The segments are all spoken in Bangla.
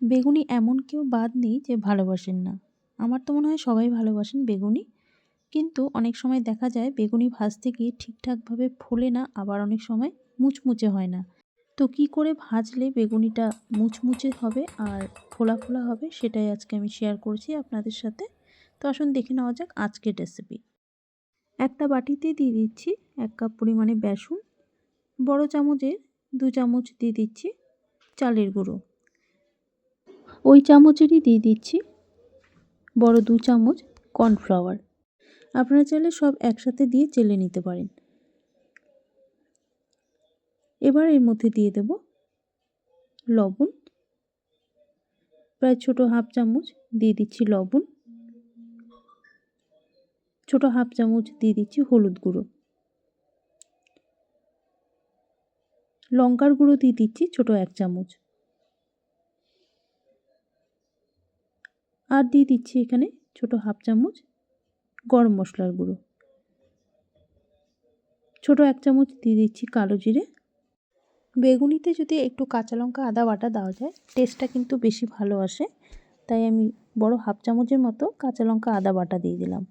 বেগুনি এমন কেউ বাদ নেই যে ভালোবাসেন না। আমার তো মনে হয় সবাই ভালোবাসেন বেগুনি। কিন্তু অনেক সময় দেখা যায় বেগুনি ভাজতে গিয়ে ঠিকঠাকভাবে ফোলে না, আবার অনেক সময় মুচমুচে হয় না। তো কি করে ভাজলে বেগুনিটা মুচমুচে হবে আর ফোলা ফোলা হবে সেটাই আজকে আমি শেয়ার করছি আপনাদের সাথে। তো আসুন দেখে নেওয়া যাক আজকের রেসিপি একটা বাটিতে দিয়ে দিচ্ছি এক কাপ পরিমাণে বেসন, বড় চামচের দু চামচ দিয়ে দিচ্ছি চালের গুঁড়ো। ওই চামচেরই দিয়ে দিচ্ছি। বড় দু চামচ কর্নফ্লাওয়ার। আপনারা চাইলে সব একসাথে দিয়ে চেলে নিতে পারেন। এবার এর মধ্যে দিয়ে দেব লবণ। প্রায় ছোট হাফ চামচ দিয়ে দিচ্ছি লবণ। ছোট হাফ চামচ দিয়ে দিচ্ছি হলুদ গুঁড়ো। লঙ্কার গুঁড়ো দিয়ে দিচ্ছি ছোট এক চামচ। আর দিয়ে দিচ্ছি এখানে ছোট হাফ চামচ গরম মশলার গুঁড়ো। ছোট এক চামচ দিয়ে দিচ্ছি কালো জিরে। বেগুনিতে যদি একটু কাঁচা লঙ্কা, আদা বাটা দেওয়া যায় টেস্টটা কিন্তু বেশি ভালো আসে। তাই আমি বড় হাফ চামচের মতো কাঁচা লঙ্কা, আদা বাটা দিয়ে দিলাম।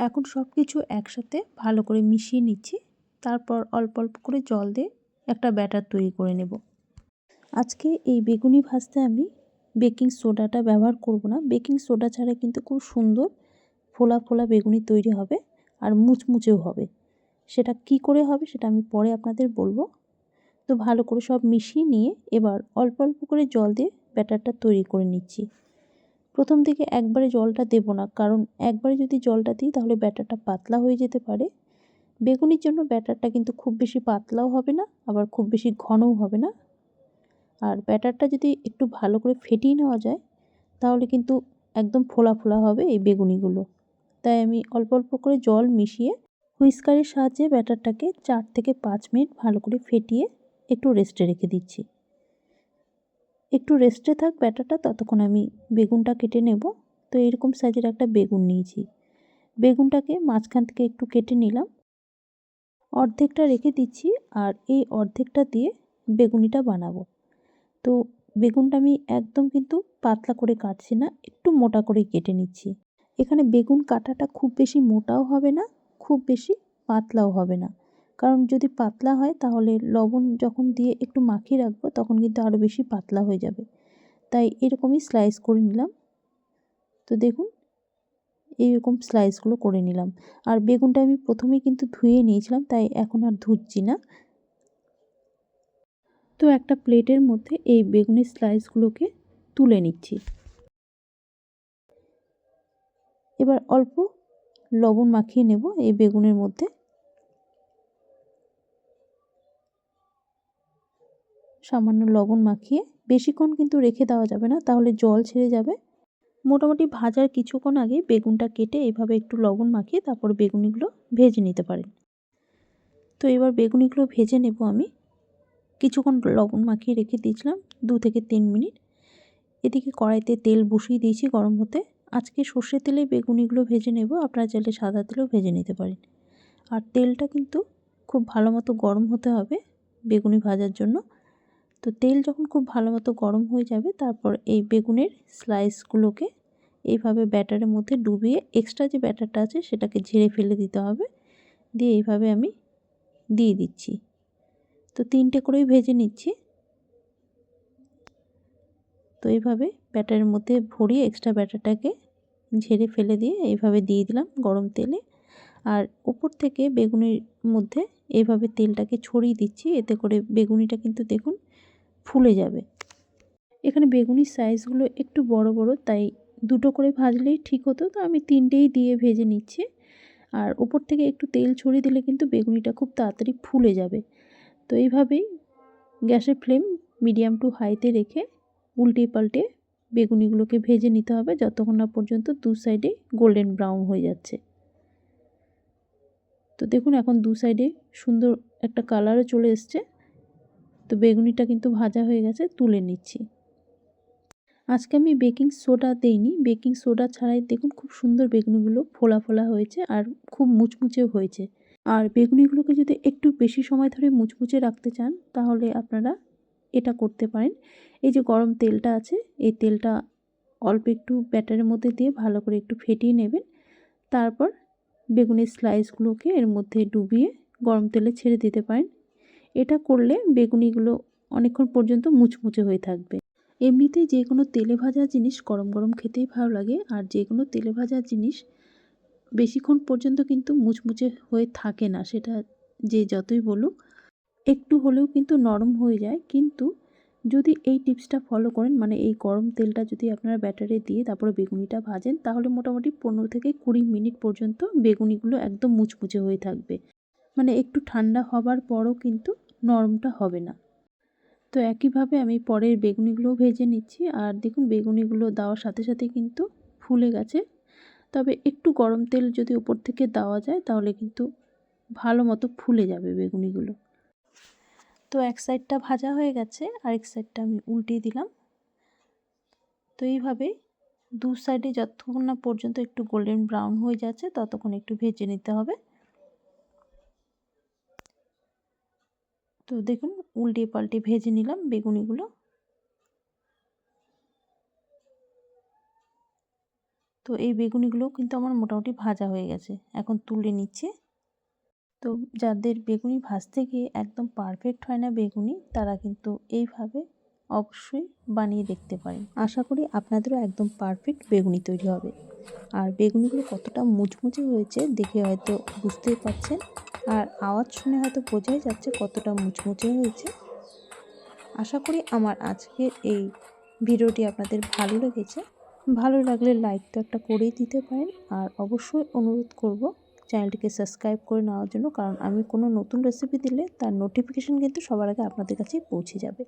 এখন সব কিছু একসাথে ভালো করে মিশিয়ে নিচ্ছি। তারপর অল্প অল্প করে জল দিয়ে একটা ব্যাটার তৈরি করে নেব। আজকে এই বেগুনি ভাজতে আমি বেকিং সোডাটা ব্যবহার করব না। বেকিং সোডা ছাড়া কিন্তু খুব সুন্দর ফোলা ফোলা বেগুনি তৈরি হবে আর মুচমুচেও হবে। সেটা কি করে হবে সেটা আমি পরে আপনাদের বলব। তো ভালো করে সব মিশিয়ে নিয়ে এবার অল্প অল্প করে জল দিয়ে ব্যাটারটা তৈরি করে নিচ্ছি। প্রথম থেকে একবারে জলটা দেব না, কারণ একবারে যদি জলটা দিই তাহলে ব্যাটারটা পাতলা হয়ে যেতে পারে। বেগুনির জন্য ব্যাটারটা কিন্তু খুব বেশি পাতলাও হবে না, আবার খুব বেশি ঘনও হবে না। আর ব্যাটারটা যদি একটু ভালো করে ফেটিয়ে নেওয়া যায়, তাহলে কিন্তু একদম ফোলা ফোলা হবে এই বেগুনিগুলো। তাই আমি অল্প অল্প করে জল মিশিয়ে হুইস্কারের সাহায্যে ব্যাটারটাকে চার থেকে পাঁচ মিনিট ভালো করে ফেটিয়ে একটু রেস্টে রেখে দিচ্ছি। একটু রেস্টে থাক ব্যাটারটা, ততক্ষণ আমি বেগুনটা কেটে নেব। তো এরকম সাইজের একটা বেগুন নিয়েছি। বেগুনটাকে মাঝখান থেকে একটু কেটে নিলাম। অর্ধেকটা রেখে দিচ্ছি আর এই অর্ধেকটা দিয়ে বেগুনিটা বানাবো। তো বেগুনটা আমি একদম কিন্তু পাতলা করে কাটছি না, একটু মোটা করে কেটে নিচ্ছি। এখানে বেগুন কাটাটা খুব বেশি মোটাও হবে না, খুব বেশি পাতলাও হবে না। কারণ যদি পাতলা হয় তাহলে লবণ যখন দিয়ে একটু মাখিয়ে রাখব তখন কিন্তু আরও বেশি পাতলা হয়ে যাবে। তাই এরকমই স্লাইস করে নিলাম। তো দেখুন, এইরকম স্লাইসগুলো করে নিলাম। আর বেগুনটা আমি প্রথমেই কিন্তু ধুয়ে নিয়েছিলাম, তাই এখন আর ধুচ্ছি না। তো একটা প্লেটের মধ্যে এই বেগুনি স্লাইসগুলোকে তুলে নিচ্ছি। এবার অল্প লবণ মাখিয়ে নেব এই বেগুনের মধ্যে। সামান্য লবণ মাখিয়ে বেশিক্ষণ কিন্তু রেখে দেওয়া যাবে না, তাহলে জল ছেড়ে যাবে। মোটামুটি ভাজার কিছুক্ষণ আগে বেগুনটা কেটে এভাবে একটু লবণ মাখিয়ে তারপর বেগুনিগুলো ভেজে নিতে পারেন। তো এবার বেগুনিগুলো ভেজে নেব আমি। কিছুক্ষণ লবণ মাখিয়ে রেখে দিয়েছিলাম, দু থেকে তিন মিনিট। এদিকে কড়াইতে তেল বসিয়ে দিয়েছি গরম হতে। আজকে সর্ষে তেলে বেগুনিগুলো ভেজে নেব, আপনারা চাইলে সাদা তেলেও ভেজে নিতে পারেন। আর তেলটা কিন্তু খুব ভালো মতো গরম হতে হবে বেগুনি ভাজার জন্য। তো তেল যখন খুব ভালো মতো গরম হয়ে যাবে, তারপর এই বেগুনের স্লাইসগুলোকে এইভাবে ব্যাটারের মধ্যে ডুবিয়ে এক্সট্রা যে ব্যাটারটা আছে, সেটাকে ঝেড়ে ফেলে দিতে হবে। দিয়ে এইভাবে আমি দিয়ে দিচ্ছি। তো তিনটে করেই ভেজে নিচ্ছি। তো এইভাবে ব্যাটারের মধ্যে ভরিয়ে এক্সট্রা ব্যাটারটাকে ঝেড়ে ফেলে দিয়ে এইভাবে দিয়ে দিলাম গরম তেলে। আর উপর থেকে বেগুনির মধ্যে এইভাবে তেলটাকে ছড়িয়ে দিচ্ছি, এতে করে বেগুনিটা কিন্তু দেখুন ফুলে যাবে। এখানে বেগুনির সাইজগুলো একটু বড় বড়, তাই দুটো করে ভাজলেই ঠিক হতো। তো আমি তিনটেই দিয়ে ভেজে নিচ্ছি। আর উপর থেকে একটু তেল ছড়িয়ে দিলে কিন্তু বেগুনিটা খুব তাড়াতাড়ি ফুলে যাবে। তো এইভাবেই গ্যাসের ফ্লেম মিডিয়াম টু হাইতে রেখে উল্টে পাল্টে বেগুনিগুলোকে ভেজে নিতে হবে যতক্ষণ না পর্যন্ত দু সাইডে গোল্ডেন ব্রাউন হয়ে যাচ্ছে। তো দেখুন এখন দু সাইডে সুন্দর একটা কালারও চলে এসছে। তো বেগুনিটা কিন্তু ভাজা হয়ে গেছে, তুলে নিচ্ছি। আজকে আমি বেকিং সোডা দেইনি। বেকিং সোডা ছাড়াই দেখুন খুব সুন্দর বেগুনিগুলো ফোলা ফোলা হয়েছে আর খুব মুচমুচেও হয়েছে। আর বেগুনিগুলোকে যদি একটু বেশি সময় ধরে মুচমুচে রাখতে চান, তাহলে আপনারা এটা করতে পারেন। এই যে গরম তেলটা আছে, এই তেলটা অল্প একটু ব্যাটারের মধ্যে দিয়ে ভালো করে একটু ফেটিয়ে নেবেন। তারপর বেগুনের স্লাইসগুলোকে এর মধ্যে ডুবিয়ে গরম তেলে ছেড়ে দিতে পারেন। এটা করলে বেগুনিগুলো অনেকক্ষণ পর্যন্ত মুচমুচে হয়ে থাকবে। এমনিতেই যে কোনো তেলে ভাজা জিনিস গরম গরম খেতেই ভালো লাগে, আর যে কোনো তেলে ভাজা জিনিস বেশিক্ষণ পর্যন্ত কিন্তু মুচমুচে হয়ে থাকে না। সেটা যে যতই বলুক, একটু হলেও কিন্তু নরম হয়ে যায়। কিন্তু যদি এই টিপসটা ফলো করেন মানে এই গরম তেলটা যদি আপনারা ব্যাটারে দিয়ে তারপরে বেগুনিটা ভাজেন, তাহলে মোটামুটি পনেরো থেকে কুড়ি মিনিট পর্যন্ত বেগুনিগুলো একদম মুচমুচে হয়ে থাকবে। মানে একটু ঠান্ডা হবার পরও কিন্তু নরমটা হবে না। তো একইভাবে আমি পরের বেগুনিগুলোও ভেজে নিচ্ছি। আর দেখুন, বেগুনিগুলো দেওয়ার সাথে সাথে কিন্তু ফুলে গেছে। তবে একটু গরম তেল যদি উপর থেকে দেওয়া যায়, তাহলে কিন্তু ভালো মতো ফুলে যাবে বেগুনিগুলো। তো এক সাইডটা ভাজা হয়ে গেছে, আরেক সাইডটা আমি উল্টিয়ে দিলাম। তো এইভাবে দু সাইডে যতক্ষণ না পর্যন্ত একটু গোল্ডেন ব্রাউন হয়ে যাচ্ছে, ততক্ষণ একটু ভেজে নিতে হবে। তো দেখুন, উল্টে পাল্টে ভেজে নিলাম বেগুনিগুলো। তো এই বেগুনিগুলো কিন্তু আমার মোটামুটি ভাজা হয়ে গেছে। এখন তুলে নিচ্ছে। তো যাদের বেগুনি ভাজতে গিয়ে একদম পারফেক্ট হয় না বেগুনি, তারা কিন্তু এইভাবে অবশ্যই বানিয়ে দেখতে পারেন। আশা করি আপনাদেরও একদম পারফেক্ট বেগুনি তৈরি হবে। আর বেগুনিগুলো কতটা মুচমুচে হয়েছে দেখে হয়তো বুঝতেই পারছেন আর আওয়াজ শুনে হয়তো বোঝাই যাচ্ছে কতটা মুচমুচে হয়েছে। আশা করি আমার আজকের এই ভিডিওটি আপনাদের ভালো লেগেছে। ভালো লাগলে লাইক তো একটা করেই দিতে পারেন। আর অবশ্যই অনুরোধ করব চ্যানেলটিকে সাবস্ক্রাইব করে নেওয়ার জন্য। কারণ আমি কোনো নতুন রেসিপি দিলে তার নোটিফিকেশান কিন্তু সবার আগে আপনাদের কাছেই পৌঁছে যাবে।